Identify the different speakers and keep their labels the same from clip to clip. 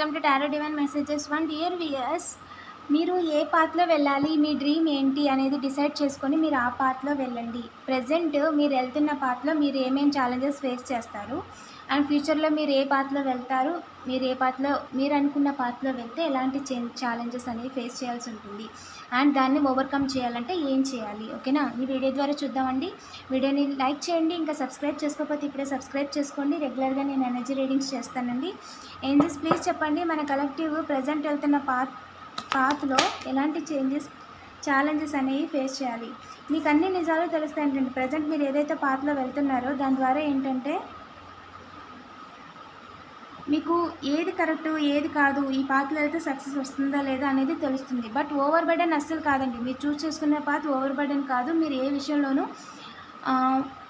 Speaker 1: welcome to Tarot Divine Messages 1. Dear viewers, మీరు ఏ పాత్లో వెళ్ళాలి మీ dream ఏంటి అనేది డిసైడ్ చేసుకొని మీరు ఆ పాత్లో వెళ్ళండి. ప్రజెంట్ మీరు వెళ్తున్న పాత్లో మీరు ఏమేమి ఛాలెంజెస్ ఫేస్ చేస్తారు అండ్ ఫ్యూచర్లో మీరు ఏ పాత్లో వెళ్తారు మీరు ఏ పాత్లో మీరు అనుకున్న పాత్లో వెళ్తే ఎలాంటి ఛాలెంజెస్ అనేవి ఫేస్ చేయాల్సి ఉంటుంది. అండ్ దాన్ని ఓవర్కమ్ చేయాలంటే ఏం చేయాలి? ఓకేనా ఈ వీడియో ద్వారా చూద్దామండి. వీడియోని లైక్ చేయండి ఇంకా సబ్స్క్రైబ్ చేసుకోకపోతే ఇప్పుడే సబ్స్క్రైబ్ చేసుకోండి. రెగ్యులర్గా నేను ఎనర్జీ రీడింగ్స్ చేస్తానండి. ఏంజెస్ ప్లీజ్ చెప్పండి మన కలెక్టివ్ ప్రజెంట్ వెళ్తున్న పాత్ పాత్లో ఎలాంటి చేంజెస్ ఛాలెంజెస్ అనేవి ఫేస్ చేయాలి. మీకు అన్ని నిజాలు తెలుస్తాయి ఏంటంటే ప్రజెంట్ మీరు ఏదైతే పాత్లో వెళ్తున్నారో దాని ద్వారా ఏంటంటే మీకు ఏది కరెక్ట్ ఏది కాదు ఈ పాత్రలో అయితే సక్సెస్ వస్తుందా లేదా అనేది తెలుస్తుంది. బట్ ఓవర్ బర్డెన్ అస్సలు కాదండి. మీరు చూస్ చేసుకునే పాత ఓవర్ బర్డెన్ కాదు. మీరు ఏ విషయంలోనూ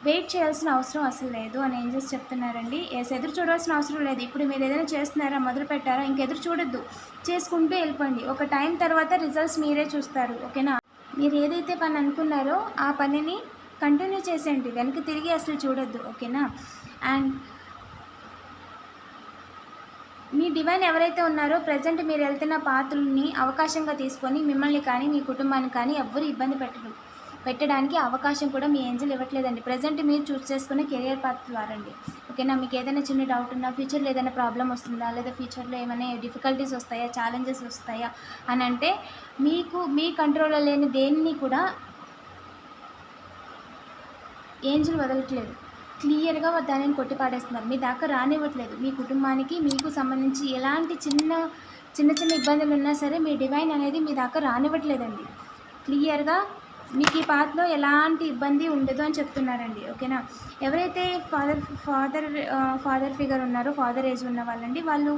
Speaker 1: వెయిట్ చేయాల్సిన అవసరం అసలు లేదు అని ఏం చేసి చెప్తున్నారండి? ఎస్ ఎదురు చూడాల్సిన అవసరం లేదు. ఇప్పుడు మీరు ఏదైనా చేస్తున్నారా మొదలు పెట్టారా ఇంకెదురు చూడొద్దు. చేసుకుంటూ వెళ్ళిపోండి. ఒక టైం తర్వాత రిజల్ట్స్ మీరే చూస్తారు. ఓకేనా? మీరు ఏదైతే పని అనుకున్నారో ఆ పనిని కంటిన్యూ చేసేయండి. వెనక్కి తిరిగి అసలు చూడొద్దు. ఓకేనా? అండ్ మీ డివైన్ ఎవరైతే ఉన్నారో ప్రజెంట్ మీరు వెళ్తున్న పాత్రల్ని అవకాశంగా తీసుకొని మిమ్మల్ని కానీ మీ కుటుంబాన్ని కానీ ఎవ్వరు ఇబ్బంది పెట్టరు. పెట్టడానికి అవకాశం కూడా మీ ఏంజల్ ఇవ్వట్లేదండి. ప్రజెంట్ మీరు చూస్ చేసుకునే కెరియర్ పాత్ ద్వారా అండి ఓకేనా? మీకు ఏదైనా చిన్న డౌట్ ఉన్నా ఫ్యూచర్లో ఏదైనా ప్రాబ్లం వస్తుందా లేదా ఫ్యూచర్లో ఏమైనా డిఫికల్టీస్ వస్తాయా ఛాలెంజెస్ వస్తాయా అని అంటే మీకు మీ కంట్రోల్లో లేని దేన్ని కూడా ఏంజల్ వదలట్లేదు. క్లియర్గా దానిని కొట్టిపాడేస్తున్నారు మీ దాకా రానివ్వట్లేదు. మీ కుటుంబానికి మీకు సంబంధించి ఎలాంటి చిన్న చిన్న చిన్న ఇబ్బందులు ఉన్నా సరే మీ డివైన్ అనేది మీ దాకా రానివ్వట్లేదండి. క్లియర్గా మీకు ఈ పాత్రలో ఎలాంటి ఇబ్బంది ఉండదు అని చెప్తున్నారండి ఓకేనా? ఎవరైతే ఫాదర్ ఫాదర్ ఫాదర్ ఫిగర్ ఉన్నారో ఫాదర్ ఏజ్ ఉన్న వాళ్ళండి వాళ్ళు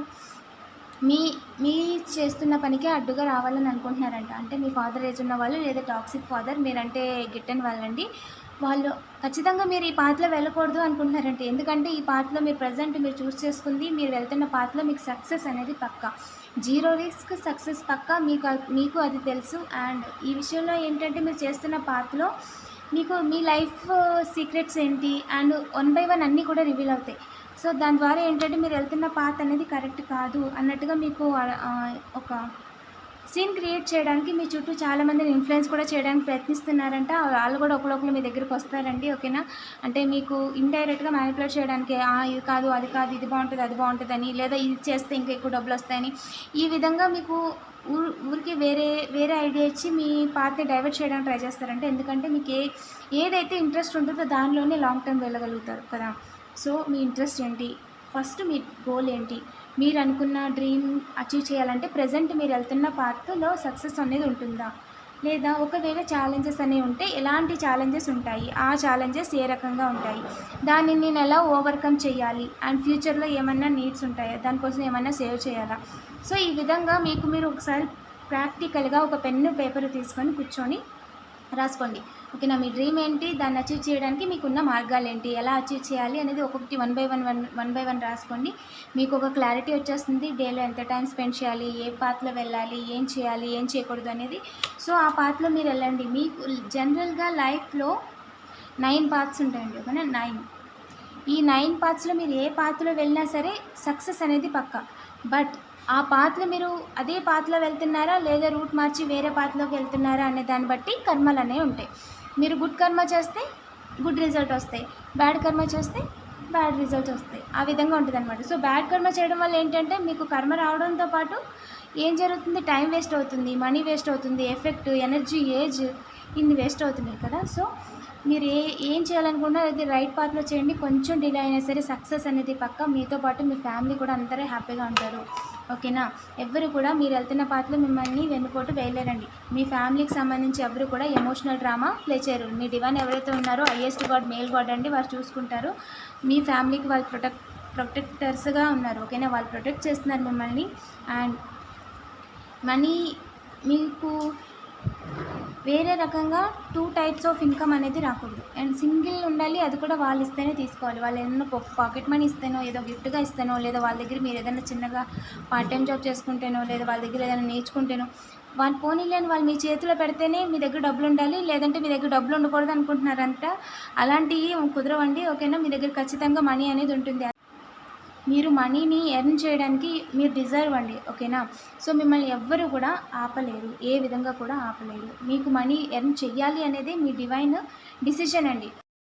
Speaker 1: మీ మీ చేస్తున్న పనికి అడ్డుగా రావాలని అనుకుంటున్నారంట. అంటే మీ ఫాదర్ ఏజ్ ఉన్న వాళ్ళు లేదా టాక్సిక్ ఫాదర్ మీరంటే గిట్టని వాళ్ళండి. వాళ్ళు ఖచ్చితంగా మీరు ఈ పాత్రలో వెళ్ళకూడదు అనుకుంటున్నారంటే ఎందుకంటే ఈ పాత్రలో మీరు ప్రజెంట్ మీరు చూస్ చేసుకుంది మీరు వెళ్తున్న పాత్రలో మీకు సక్సెస్ అనేది పక్కా. జీరో రిస్క్ సక్సెస్ పక్కా మీకు మీకు అది తెలుసు. అండ్ ఈ విషయంలో ఏంటంటే మీరు చేస్తున్న పాత్రలో మీకు మీ లైఫ్ సీక్రెట్స్ ఏంటి? అండ్ వన్ బై వన్ అన్నీ కూడా రివీల్ అవుతాయి. సో దాని ద్వారా ఏంటంటే మీరు వెళ్తున్న పాత్ అనేది కరెక్ట్ కాదు అన్నట్టుగా మీకు ఒక సీన్ క్రియేట్ చేయడానికి మీ చుట్టూ చాలామందిని ఇన్ఫ్లుయెన్స్ కూడా చేయడానికి ప్రయత్నిస్తున్నారంట. వాళ్ళు కూడా ఒకరొకరు మీ దగ్గరికి వస్తారండి ఓకేనా? అంటే మీకు ఇండైరెక్ట్గా మ్యానిపులేట్ చేయడానికి ఇది కాదు అది కాదు ఇది బాగుంటుంది అది బాగుంటుందని లేదా ఇది చేస్తే ఇంకా ఎక్కువ డబ్బులు వస్తాయని ఈ విధంగా మీకు ఊరు ఊరికి వేరే వేరే ఐడియా ఇచ్చి మీ పాత్ని డైవర్ట్ చేయడానికి ట్రై చేస్తారంటే. ఎందుకంటే మీకు ఏ ఏదైతే ఇంట్రెస్ట్ ఉంటుందో దానిలోనే లాంగ్ టర్మ్ వెళ్ళగలుగుతారు కదా. సో మీ ఇంట్రెస్ట్ ఏంటి? ఫస్ట్ మీ గోల్ ఏంటి? మీరు అనుకున్న డ్రీమ్ అచీవ్ చేయాలంటే ప్రజెంట్ మీరు వెళ్తున్న పాత్రలో సక్సెస్ అనేది ఉంటుందా? లేదా ఒకవేళ ఛాలెంజెస్ అనేవి ఉంటే ఎలాంటి ఛాలెంజెస్ ఉంటాయి? ఆ ఛాలెంజెస్ ఏ రకంగా ఉంటాయి? దాన్ని నేను ఎలా ఓవర్కమ్ చేయాలి? అండ్ ఫ్యూచర్లో ఏమన్నా నీడ్స్ ఉంటాయా? దానికోసం ఏమన్నా సేవ్ చేయాలా? సో ఈ విధంగా మీకు మీరు ఒకసారి ప్రాక్టికల్గా ఒక పెన్ను పేపర్ తీసుకొని కూర్చొని రాసుకోండి. ఓకేనా మీ డ్రీమ్ ఏంటి? దాన్ని అచీవ్ చేయడానికి మీకున్న మార్గాలు ఏంటి? ఎలా అచీవ్ చేయాలి అనేది ఒక్కొక్కటి one by one one one by one రాసుకోండి. మీకు ఒక క్లారిటీ వచ్చేస్తుంది. డేలో ఎంత టైం స్పెండ్ చేయాలి? ఏ పాత్లో వెళ్ళాలి? ఏం చేయాలి? ఏం చేయకూడదు అనేది. సో ఆ పాత్లో మీరు వెళ్ళండి. మీకు జనరల్గా లైఫ్లో నైన్ పాత్స్ ఉంటాయండి. ఓకేనా? నైన్ ఈ నైన్ పాత్స్లో మీరు ఏ పాత్రలో వెళ్ళినా సరే సక్సెస్ అనేది పక్క. బట్ ఆ పాత్ర మీరు అదే పాత్రలో వెళ్తున్నారా లేదా రూట్ మార్చి వేరే పాత్రలోకి వెళ్తున్నారా అనే దాన్ని బట్టి కర్మలు అనేవి ఉంటాయి. మీరు గుడ్ కర్మ చేస్తే గుడ్ రిజల్ట్ వస్తాయి. బ్యాడ్ కర్మ చేస్తే బ్యాడ్ రిజల్ట్స్ వస్తాయి. ఆ విధంగా ఉంటుంది అనమాట సో బ్యాడ్ కర్మ చేయడం వల్ల ఏంటంటే మీకు కర్మ రావడంతో పాటు ఏం జరుగుతుంది? టైం వేస్ట్ అవుతుంది మనీ వేస్ట్ అవుతుంది ఎఫెక్ట్ ఎనర్జీ ఏజ్ ఇన్ని వేస్ట్ అవుతున్నాయి కదా. సో మీరు ఏ ఏం చేయాలనుకున్నా అది రైట్ పాత్లో చేయండి. కొంచెం డిలే అయినా సరే సక్సెస్ అనేది పక్క. మీతో పాటు మీ ఫ్యామిలీ కూడా అందరూ హ్యాపీగా ఉంటారు. ఓకేనా ఎవరు కూడా మీరు వెళ్తున్న పాటలో మిమ్మల్ని వెన్నుపోటు వేయలేరండి. మీ ఫ్యామిలీకి సంబంధించి ఎవరు కూడా ఎమోషనల్ డ్రామా ప్లే చేయరు. మీ డివైన్ ఎవరైతే ఉన్నారో హైయెస్ట్ గాడ్ మేల్ గాడ్ అండి వారు చూసుకుంటారు. మీ ఫ్యామిలీకి వాళ్ళు ప్రొటెక్ట్ ప్రొటెక్టర్స్గా ఉన్నారు. ఓకేనా వాళ్ళు ప్రొటెక్ట్ చేస్తున్నారు మిమ్మల్ని. అండ్ మనీ మీకు వేరే రకంగా టూ టైప్స్ ఆఫ్ ఇన్కమ్ అనేది రాకూడదు. అండ్ సింగిల్ ఉండాలి అది కూడా వాళ్ళు ఇస్తేనే తీసుకోవాలి. వాళ్ళు ఏదైనా పాకెట్ మనీ ఇస్తేనో ఏదో గిఫ్ట్గా ఇస్తేనో లేదా వాళ్ళ దగ్గర మీరు ఏదైనా చిన్నగా పార్ట్ టైం జాబ్ చేసుకుంటేనో లేదా వాళ్ళ దగ్గర ఏదైనా నేర్చుకుంటేనో వాళ్ళు పోనీలేని వాళ్ళు మీ చేతిలో పెడితేనే మీ దగ్గర డబ్బులు ఉండాలి లేదంటే మీ దగ్గర డబ్బులు ఉండకూడదు అనుకుంటున్నారంట. అలాంటివి కుదరవండి. ఓకేనా? మీ దగ్గర ఖచ్చితంగా మనీ అనేది ఉంటుంది. మీరు మనీని ఎర్న్ చేయడానికి మీరు డిజర్వ్ అండి ఓకేనా? సో మిమ్మల్ని ఎవ్వరు కూడా ఆపలేరు ఏ విధంగా కూడా ఆపలేరు. మీకు మనీ ఎర్న్ చెయ్యాలి అనేది మీ డివైన్ డిసిషన్ అండి.